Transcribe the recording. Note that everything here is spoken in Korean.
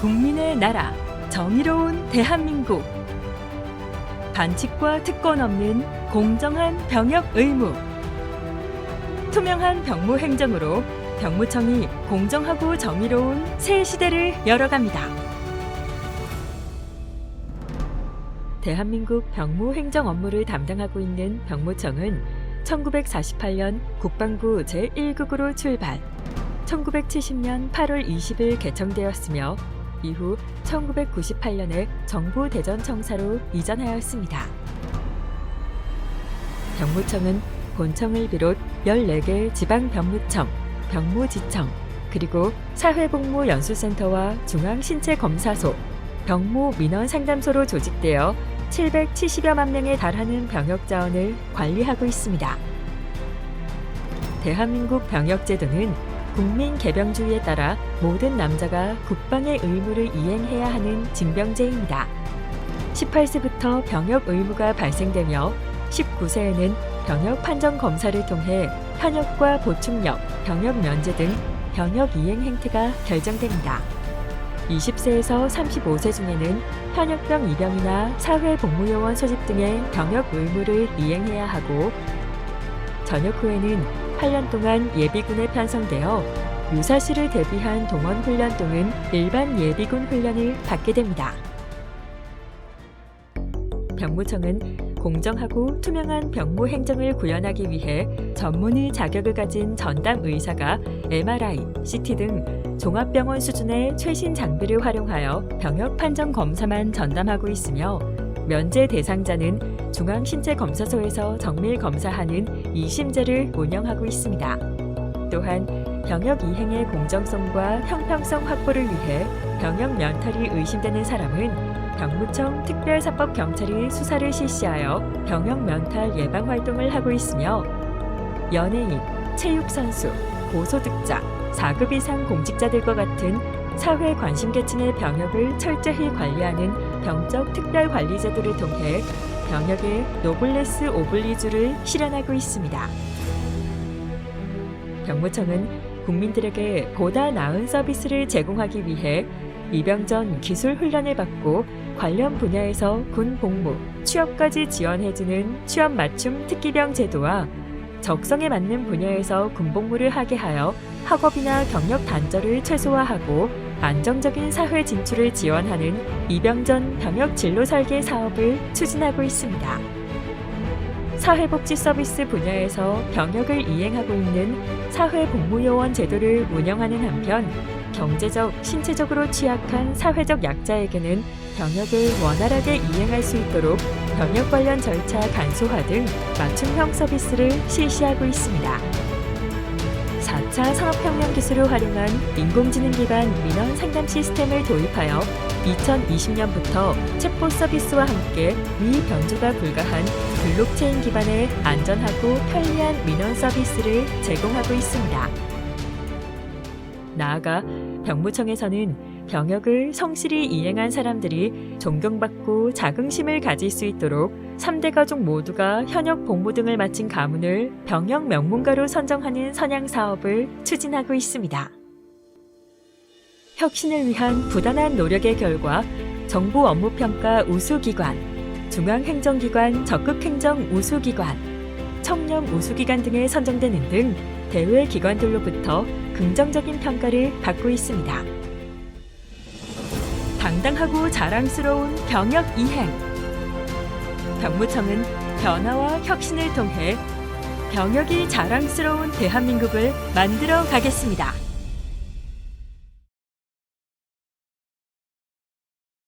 국민의 나라 정의로운 대한민국 반칙과 특권 없는 공정한 병역 의무 투명한 병무 행정으로 병무청이 공정하고 정의로운 새 시대를 열어갑니다. 대한민국 병무 행정 업무를 담당하고 있는 병무청은 1948년 국방부 제1국으로 출발, 1970년 8월 20일 개청되었으며 이후 1998년에 정부 대전청사로 이전하였습니다. 병무청은 본청을 비롯 14개 지방 병무청, 병무지청, 그리고 사회복무연수센터와 중앙신체검사소, 병무민원상담소로 조직되어 770여만 명에 달하는 병역 자원을 관리하고 있습니다. 대한민국 병역제도는 국민 개병주의에 따라 모든 남자가 국방의 의무를 이행해야 하는 징병제입니다. 18세부터 병역 의무가 발생되며 19세에는 병역 판정 검사를 통해 현역과 보충역, 병역 면제 등 병역 이행 행태가 결정됩니다. 20세에서 35세 중에는 현역병 입영이나 사회복무요원 소집 등의 병역 의무를 이행해야 하고 전역 후에는 8년 동안 예비군에 편성되어 유사시를 대비한 동원 훈련 또는 일반 예비군 훈련을 받게 됩니다. 병무청은 공정하고 투명한 병무 행정을 구현하기 위해 전문의 자격을 가진 전담 의사가 MRI, CT 등 종합병원 수준의 최신 장비를 활용하여 병역 판정 검사만 전담하고 있으며 면제 대상자는 중앙신체검사소에서 정밀 검사하는 이심제를 운영하고 있습니다. 또한 병역 이행의 공정성과 형평성 확보를 위해 병역 면탈이 의심되는 사람은 병무청 특별사법경찰이 수사를 실시하여 병역 면탈 예방 활동을 하고 있으며 연예인, 체육선수, 고소득자, 4급 이상 공직자들과 같은 사회 관심 계층의 병역을 철저히 관리하는 병적 특별 관리 제도를 통해 병역의 노블레스 오블리주를 실현하고 있습니다. 병무청은 국민들에게 보다 나은 서비스를 제공하기 위해 입영 전 기술 훈련을 받고 관련 분야에서 군 복무, 취업까지 지원해주는 취업 맞춤 특기병 제도와 적성에 맞는 분야에서 군복무를 하게 하여 학업이나 경력 단절을 최소화하고 안정적인 사회 진출을 지원하는 입영 전 병역 진로 설계 사업을 추진하고 있습니다. 사회복지 서비스 분야에서 병역을 이행하고 있는 사회복무요원 제도를 운영하는 한편 경제적, 신체적으로 취약한 사회적 약자에게는 병역을 원활하게 이행할 수 있도록 병역 관련 절차 간소화 등 맞춤형 서비스를 실시하고 있습니다. 4차 산업혁명 기술을 활용한 인공지능 기반 민원 상담 시스템을 도입하여 2020년부터 챗봇 서비스와 함께 위 변조가 불가한 블록체인 기반의 안전하고 편리한 민원 서비스를 제공하고 있습니다. 나아가 병무청에서는 병역을 성실히 이행한 사람들이 존경받고 자긍심을 가질 수 있도록 3대 가족 모두가 현역 복무 등을 마친 가문을 병역 명문가로 선정하는 선양 사업을 추진하고 있습니다. 혁신을 위한 부단한 노력의 결과 정부 업무평가 우수기관, 중앙행정기관 적극행정 우수기관, 청렴 우수기관 등에 선정되는 등 대외 기관들로부터 긍정적인 평가를 받고 있습니다. 당당하고 자랑스러운 병역 이행. 병무청은 변화와 혁신을 통해 병역이 자랑스러운 대한민국을 만들어 가겠습니다.